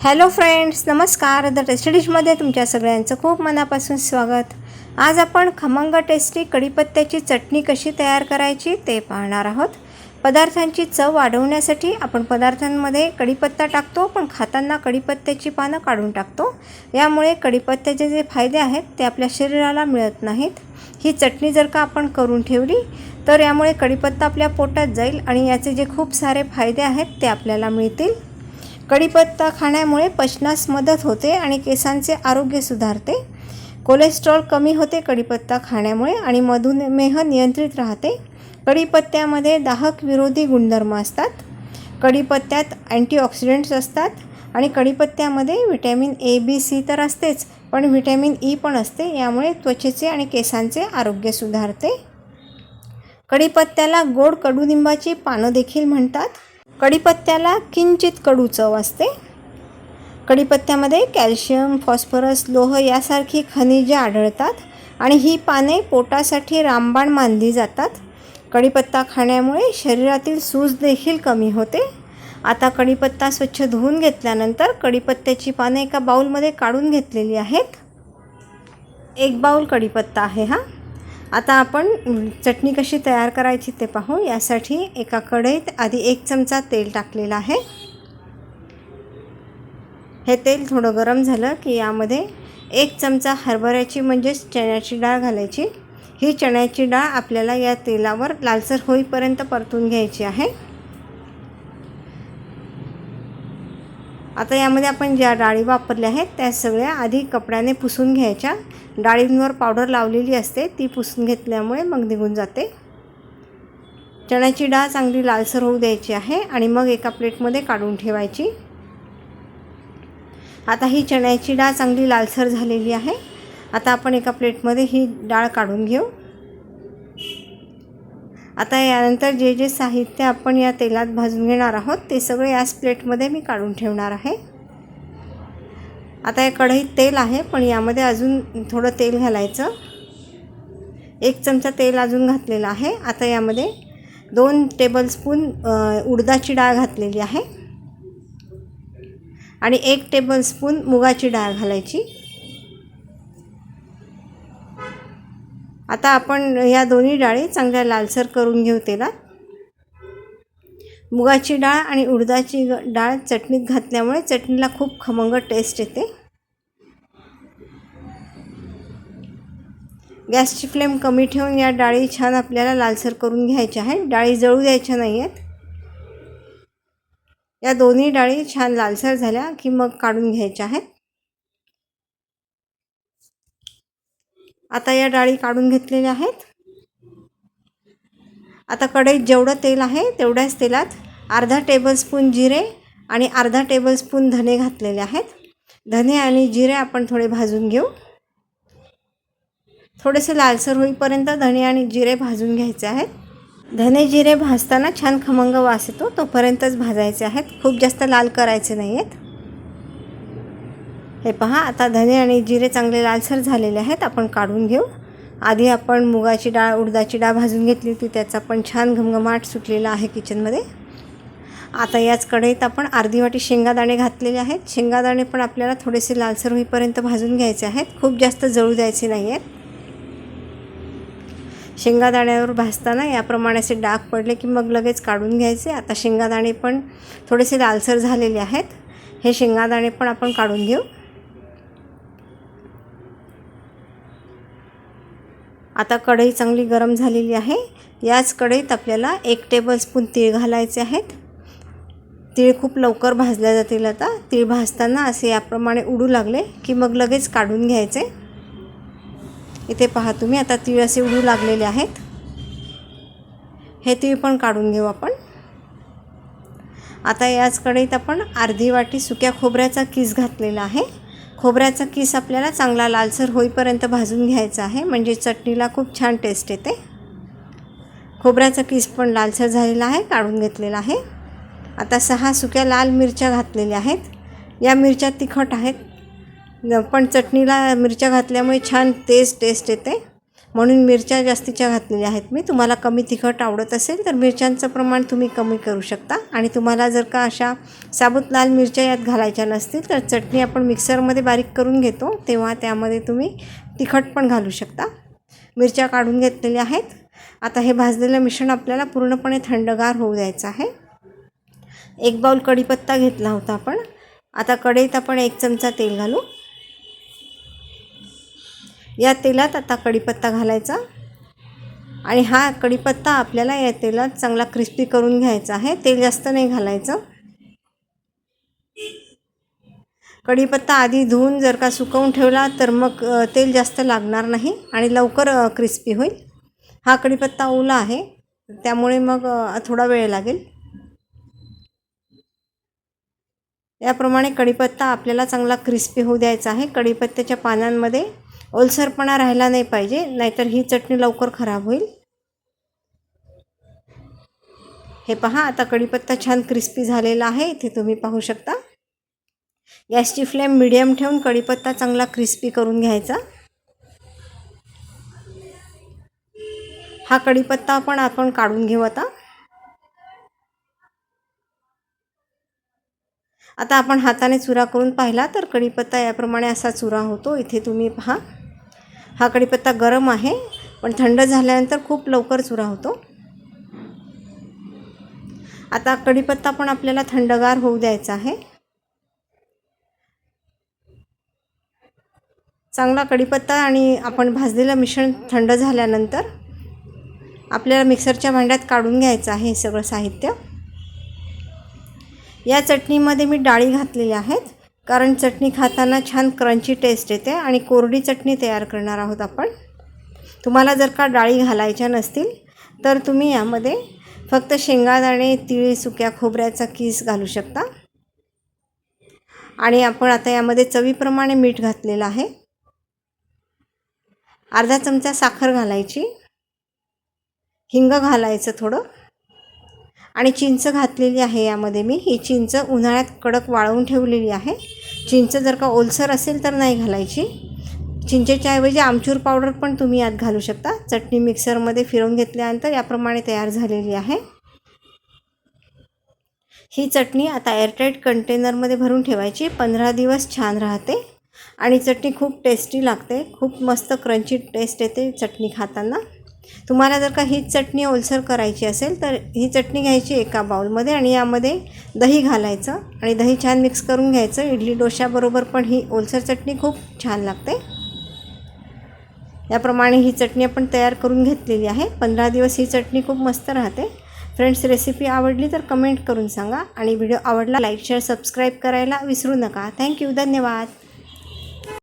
Hello friends नमस्कार. The tasty डिशमध्ये तुमच्या सगळ्यांचं खूप मनापासून स्वागत. आज आपण खमंग टेस्टी कढीपत्त्याची चटणी कशी तयार करायची ते पाहणार आहोत. पदार्थांची चव वाढवण्यासाठी आपण पदार्थांमध्ये कढीपत्ता टाकतो पण खाताना कढीपत्त्याची पानं काढून टाकतो. यामुळे कढीपत्त्याचे जे फायदे आहेत ते आपल्या शरीराला मिळत नाहीत. ही चटणी जर का आपण करून ठेवली तर यामुळे कढीपत्ता आपल्या पोटात जाईल आणि याचे जे खूप सारे फायदे आहेत ते आपल्याला मिळतील. कढीपत्ता खाण्यामुळे पचनास मदत होते आणि केसांचे आरोग्य सुधारते. कोलेस्ट्रॉल कमी होते कढीपत्ता खाण्यामुळे आणि मधुमेह नियंत्रित राहते. कढीपत्त्यामध्ये दाहक विरोधी गुणधर्म असतात. कढीपत्त्यात अँटीऑक्सिडंट्स असतात आणि कढीपत्त्यामध्ये व्हिटॅमिन ए बी सी तर असतेच पण व्हिटॅमिन ई पण असते यामुळे त्वचेचे आणि केसांचे आरोग्य सुधारते. कढीपत्त्याला गोड कडुनिंबाची पानं देखील म्हणतात. कढीपत्त्याला किंचित कडू चव असते. कढीपत्त्यामध्ये कॅल्शियम फॉस्फरस लोह यासारखी खनिजे आढळतात आणि ही पाने पोटासाठी रामबाण मानली जातात. कढीपत्ता खाण्यामुळे शरीरातील सूज देखील कमी होते. आता कढीपत्ता स्वच्छ धुवून घेतल्यानंतर कढीपत्त्याची पाने एका बाऊलमध्ये काढून घेतलेली आहेत. एक बाऊल कढीपत्ता आहे हा. आता आपण चटणी कशी तयार करायची ते पाहू. यासाठी एका कढईत आधी एक चमचा तेल टाकलेलं आहे. हे तेल थोडं गरम झालं की यामध्ये एक चमचा हरभऱ्याची म्हणजेच चण्याची डाळ घालायची. ही चण्याची डाळ आपल्याला या तेलावर लालसर होईपर्यंत परतून घ्यायची आहे. आता यामध्ये आपण ज्या डाळी वापरल्या आहेत त्या सगळ्या आधी कपड्याने पुसून घ्यायच्या. डाळींवर पावडर लावलेली असते ती पुसून घेतल्यामुळे मग निघून जाते. चण्याची डाळ चांगली लालसर होऊ द्यायची आहे आणि मग एका प्लेटमध्ये काढून ठेवायची. आता ही चण्याची डाळ चांगली लालसर झालेली आहे. आता आपण एका प्लेटमध्ये ही डाळ काढून घेऊ. आता यानंतर जे जे साहित्य आपण या तेलात भाजून घेणार आहोत ते सगळं याच प्लेटमध्ये मी काढून ठेवणार आहे. आता या कढईत तेल आहे पण यामध्ये अजून थोडं तेल घालायचं. एक चमचा तेल अजून घातलेलं आहे. आता यामध्ये दोन टेबलस्पून उडदाची डाळ घातलेली आहे. आणि एक टेबलस्पून मुगाची डाळ घालायची. आता आपण या दोन्ही डाळी चांगल्या लालसर करून घेऊ तेलात मुगाची डाळ आणि उडदाची डाळ चटणीत घातल्यामुळे चटणीला खूप खमंग टेस्ट येते. गॅसची फ्लेम कमी ठेवून या डाळी छान आपल्याला लालसर करून घ्यायच्या आहेत डाळी जळू द्यायच्या नाही आहेत या दोन्ही डाळी छान लालसर झाल्या की मग काढून घ्यायच्या आहेत. आता या डाळी काढून घेतलेल्या आहेत. आता कढईत जेवढं तेल आहे तेवढ्याच तेलात अर्धा टेबलस्पून जिरे आणि अर्धा टेबलस्पून धने घातलेले आहेत. धने आणि जिरे आपण थोडे भाजून घेऊ. थोडेसे लालसर होईपर्यंत धने आणि जिरे भाजून घ्यायचे आहेत. धने जिरे भाजताना छान खमंग वास येतो तोपर्यंतच भाजायचे आहेत. खूप जास्त लाल करायचे नाही आहेत हे पहा आता धने आणि जिरे चांगले लालसर झालेले आहेत. आपण काढून घेऊ. आधी आपण मुगाची डाळ उडदाची डाळ भाजून घेतली होती. त्याचा पण छान घमघमाट सुटलेला आहे किचनमध्ये. आता याच कढईत आपण अर्धी वाटी शेंगादाणे घातलेले आहेत. शेंगादाणे पण आपल्याला थोडेसे लालसर होईपर्यंत भाजून घ्यायचे आहेत. खूप जास्त जळू द्यायचे नाही आहेत शेंगादाण्यावर भाजताना याप्रमाणे असे डाग पडले की मग लगेच काढून घ्यायचे. आता शेंगादाणे पण थोडेसे लालसर झालेले आहेत. हे शेंगादाणे पण आपण काढून घेऊ. आता कढई चांगली गरम झालेली आहे. याच कढईत आपल्याला एक टेबलस्पून तीळ घालायचे आहेत. तीळ खूप लवकर भाजल्या जातील आता. तीळ भाजताना असे याप्रमाणे उडू लागले की मग लगेच काढून घ्यायचे. इथे पहा तुम्ही आता तीळ असे उडू लागलेले आहेत. हे तीळ पण काढून घेऊ आपण. आता याच कढईत आपण अर्धी वाटी सुक्या खोबऱ्याचा किस घातलेला आहे. खोबऱ्याचा किस आपल्याला चांगला लालसर होईपर्यंत भाजून घ्यायचा आहे. म्हणजे चटणीला खूप छान टेस्ट येते. खोबऱ्याचा किस पण लालसर झालेला आहे काढून घेतलेला आहे. आता सहा सुक्या लाल मिरच्या घातलेल्या आहेत. या मिरच्या तिखट आहेत. पण चटणीला मिरच्या घातल्यामुळे छान तेज टेस्ट येते. म्हणून मिरच्या जास्तीच्या घातलेल्या आहेत मी. तुम्हाला कमी तिखट आवडत असेल तर मिरच्यांचं प्रमाण तुम्ही कमी करू शकता. आणि तुम्हाला जर का अशा साबुत लाल मिरच्या यात घालायच्या नसतील तर चटणी आपण मिक्सरमध्ये बारीक करून घेतो. तेव्हा त्यामध्ये तुम्ही तिखट पण घालू शकता. मिरच्या काढून घेतलेल्या आहेत. आता हे भाजलेलं मिश्रण आपल्याला पूर्णपणे थंडगार होऊ द्यायचं आहे. एक बाऊल कढीपत्ता घेतला होता आपण. आता कढईत आपण एक चमचा तेल घालू. या तेलात आता कढीपत्ता घालायचा. आणि हा कढीपत्ता आपल्याला या तेलात चांगला क्रिस्पी करून घ्यायचा आहे. तेल जास्त नाही घालायचं. कढीपत्ता आधी धुवून जर का सुकवून ठेवला तर मग तेल जास्त लागणार नाही आणि लवकर क्रिस्पी होईल. हा कढीपत्ता ओला आहे. त्यामुळे मग थोडा वेळ लागेल. याप्रमाणे कढीपत्ता आपल्याला चांगला क्रिस्पी होऊ द्यायचा आहे. कढीपत्त्याच्या पानांमध्ये ओलसरपणा राहिला नाही पाहिजे नाहीतर ही चटणी लवकर खराब होईल. हे पहा आता कढीपत्ता छान क्रिस्पी झालेला आहे इथे तुम्ही पाहू शकता. गॅसची फ्लेम मिडियम ठेवून कढीपत्ता चांगला क्रिस्पी करून घ्यायचा. हा कढीपत्ता पण आपण काढून घेऊ आता. आता आपण हाताने चुरा करून पाहिला तर कढीपत्ता याप्रमाणे असा चुरा होतो. इथे तुम्ही पहा. हा कढीपत्ता गरम आहे पण थंड झाल्यानंतर खूप लवकर चुरा होतो. आता कढीपत्ता पण आपल्याला थंडगार होऊ द्यायचा आहे. चांगला कढीपत्ता आणि आपण भाजलेलं मिश्रण थंड झाल्यानंतर आपल्याला मिक्सरच्या भांड्यात काढून घ्यायचं आहे हे सगळं साहित्य. या चटणीमध्ये मी डाळी घातलेल्या आहेत. कारण चटणी खाताना छान क्रंची टेस्ट येते आणि कोरडी चटणी तयार करणार आहोत आपण. तुम्हाला जर का डाळी घालायच्या नसतील तर तुम्ही यामध्ये फक्त शेंगादाणे तिळ सुक्या खोबऱ्याचा किस घालू शकता. आणि आपण आता यामध्ये चवीप्रमाणे मीठ घातलेलं आहे. अर्धा चमचा साखर घालायची. हिंग घालायचं थोडं. आणि चिंच घातलेली आहे यामध्ये मी. ही चिंच उन्हाळ्यात कडक वाळवून ठेवलेली आहे. चिंच जर का ओलसर असेल तर नाही घालायची. चिंचेच्या ऐवजी आमचूर पावडर पण तुम्ही यात घालू शकता. चटणी मिक्सरमध्ये फिरवून घेतल्यानंतर याप्रमाणे तयार झालेली आहे. ही चटणी आता एअरटाईट कंटेनरमध्ये भरून ठेवायची. पंधरा दिवस छान राहते. आणि चटणी खूप टेस्टी लागते. खूप मस्त क्रंची टेस्ट येते चटणी खाताना. तुम्हाला जर का ही चटणी ओलसर करायची असेल तर ही चटणी घ्यायची एका बाउलमध्ये आणि यामध्ये दही घालायचं आणि दही छान मिक्स करून घ्यायचं. इडली डोशाबरोबर पण ही ओलसर चटणी खूप छान लागते. याप्रमाणे ही चटणी आपण तयार करून घेतलेली आहे. पंधरा दिवस ही चटणी खूप मस्त राहते. फ्रेंड्स रेसिपी आवडली तर कमेंट करून सांगा आणि व्हिडिओ आवडला लाईक शेअर सबस्क्राईब करायला विसरू नका. थँक्यू धन्यवाद.